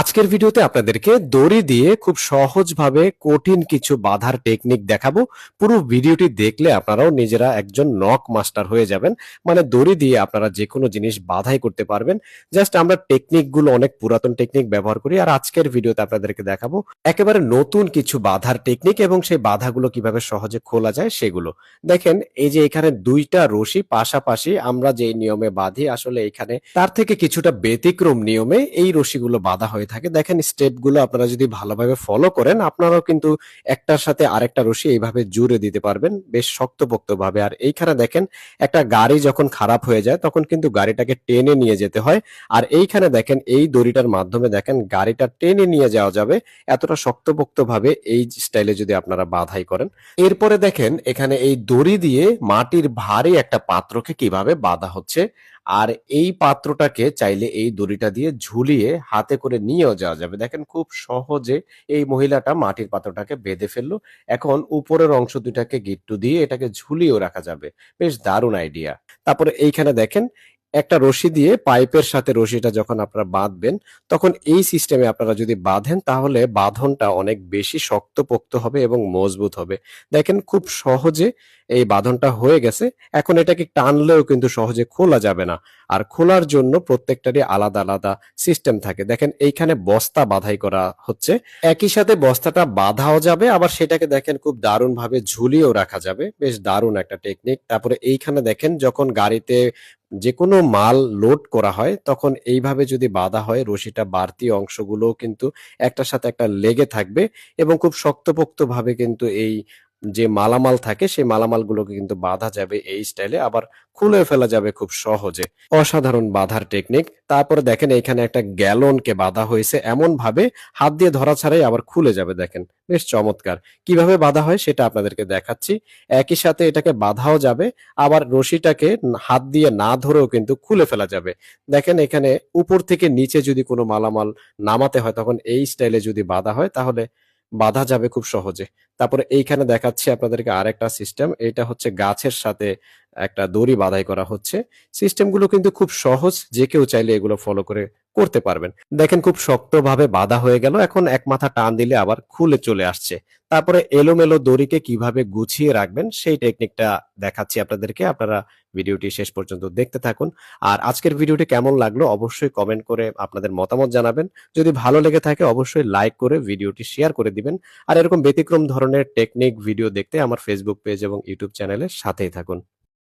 আজকের ভিডিওতে আপনাদেরকে দড়ি দিয়ে খুব সহজভাবে কঠিন কিছু বাধার টেকনিক দেখাবো। পুরো ভিডিওটি দেখলে আপনারাও নিজেরা একজন নক মাস্টার হয়ে যাবেন। মানে দড়ি দিয়ে আপনারা যে কোনো জিনিস বাধাই করতে পারবেন। জাস্ট আমরা টেকনিকগুলো অনেক পুরাতন টেকনিক ব্যবহার করি। আর আজকের ভিডিওতে আপনাদেরকে দেখাবো একেবারে নতুন কিছু বাধার টেকনিক এবং সেই বাধাগুলো কীভাবে সহজে খোলা যায় সেগুলো। দেখেন, এই যে এখানে দুইটা রশি পাশাপাশি আমরা যে নিয়মে বাঁধি, আসলে এখানে তার থেকে কিছুটা ব্যতিক্রম নিয়মে এই রশিগুলো বাঁধা হয়ে থাকে, দেখেন স্টেপগুলো আপনারা যদি ভালোভাবে ফলো করেন, আপনারাও কিন্তু একটার সাথে আরেকটা রশি এইভাবে জুড়ে দিতে পারবেন, বেশ শক্তপোক্ত ভাবে আর এইখানে দেখেন, একটা গাড়ি যখন খারাপ হয়ে যায়, তখন কিন্তু গাড়িটাকে টেনে নিয়ে যেতে হয়। আর এইখানে দেখেন, এই দড়িটার মাধ্যমে দেখেন, গাড়িটা টেনে নিয়ে যাওয়া যাবে, এতটা শক্তপোক্ত ভাবে এই স্টাইলে যদি আপনারা বাধাই করেন। এরপরে দেখেন, এখানে এই দড়ি দিয়ে মাটির ভারী একটা পাত্রকে কীভাবে বাঁধা হচ্ছে আর এই পাত্রটাকে চাইলে এই দড়িটা দিয়ে ঝুলিয়ে হাতে করে নিয়েও যাওয়া যাবে। দেখেন খুব সহজে এই মহিলাটা মাটির পাত্রটাকে বেঁধে ফেলল। এখন উপরের অংশ দুইটাকে গিট্টু দিয়ে এটাকে ঝুলিয়েও রাখা যাবে। বেশ দারুণ আইডিয়া তারপরে এইখানে দেখেন একটা রশি দিয়ে পাইপের সাথে রশিটা যখন আপনারা বাঁধবেন, তখন এই সিস্টেমে আপনারা যদি বাঁধেন, তাহলে বাঁধনটা অনেক বেশি শক্তপোক্ত হবে এবং মজবুত হবে। দেখেন খুব সহজে এই বাঁধনটা হয়ে গেছে। এখন এটাকে টানলেও কিন্তু সহজে খোলা যাবে না। আর খোলার জন্য প্রত্যেকটারই আলাদা আলাদা সিস্টেম থাকে। দেখেন এইখানে বস্তা বাধাই করা হচ্ছে। একই সাথে বস্তাটা বাঁধাও যাবে, আবার সেটাকে দেখেন খুব দারুণ ভাবে ঝুলিয়েও রাখা যাবে। বেশ দারুণ একটা টেকনিক তারপরে এইখানে দেখেন, যখন গাড়িতে যে কোনো মাল লোড করা হয়, তখন এইভাবে যদি বাঁধা হয়, রশিটা বাড়তি অংশগুলো কিন্তু একটার সাথে একটা লেগে থাকবে এবং খুব শক্তপোক্ত ভাবে কিন্তু এই যে মালামাল থাকে, সেই মালামালগুলোকে কিন্তু বাঁধা যাবে এই স্টাইলে, আবার খুলে ফেলা যাবে খুব সহজে। অসাধারণ বাঁধার টেকনিক। তারপরে দেখেন এখানে একটা গ্যালনকে বাঁধা হয়েছে। এমন ভাবে হাত দিয়ে ধরা ছাড়াই আবার খুলে যাবে, দেখেন। বেশ চমৎকার। কীভাবে বাঁধা হয় সেটা আপনাদেরকে দেখাচ্ছি। একই সাথে এটাকে বাঁধাও যাবে, আবার রশিটাকে হাত দিয়ে না ধরেও কিন্তু খুলে ফেলা যাবে। দেখেন এখানে উপর থেকে নিচে যদি কোনো মালামাল নামাতে হয়, তখন এই স্টাইলে যদি বাঁধা হয়, তাহলে বাঁধা যাবে খুব সহজে। তারপরে এইখানে দেখাচ্ছি আপনাদেরকে আরেকটা সিস্টেম এটা হচ্ছে গাছের সাথে একটা দড়ি বাধাই করা হচ্ছে। সিস্টেমগুলো কিন্তু খুব সহজ, যে কেউ চাইলে এগুলো ফলো করে করতে পারবেন। দেখেন খুব শক্তভাবে বাধা হয়ে গেল, এখন এক মাথা টান দিলে আবার খুলে চলে আসছে। তারপরে এলোমেলো দড়িকে কীভাবে গুছিয়ে রাখবেন, সেই টেকনিকটা দেখাচ্ছি আপনাদেরকে। আপনারা ভিডিওটি শেষ পর্যন্ত দেখতে থাকুন। আর আজকের ভিডিওটি কেমন লাগল অবশ্যই কমেন্ট করে আপনাদের মতামত জানাবেন। যদি ভালো লেগে থাকে অবশ্যই লাইক করে ভিডিওটি শেয়ার করে দিবেন। আর এরকম ব্যতিক্রম ধরনের টেকনিক ভিডিও দেখতে আমার ফেসবুক পেজ এবং ইউটিউব চ্যানেলের সাথেই থাকুন।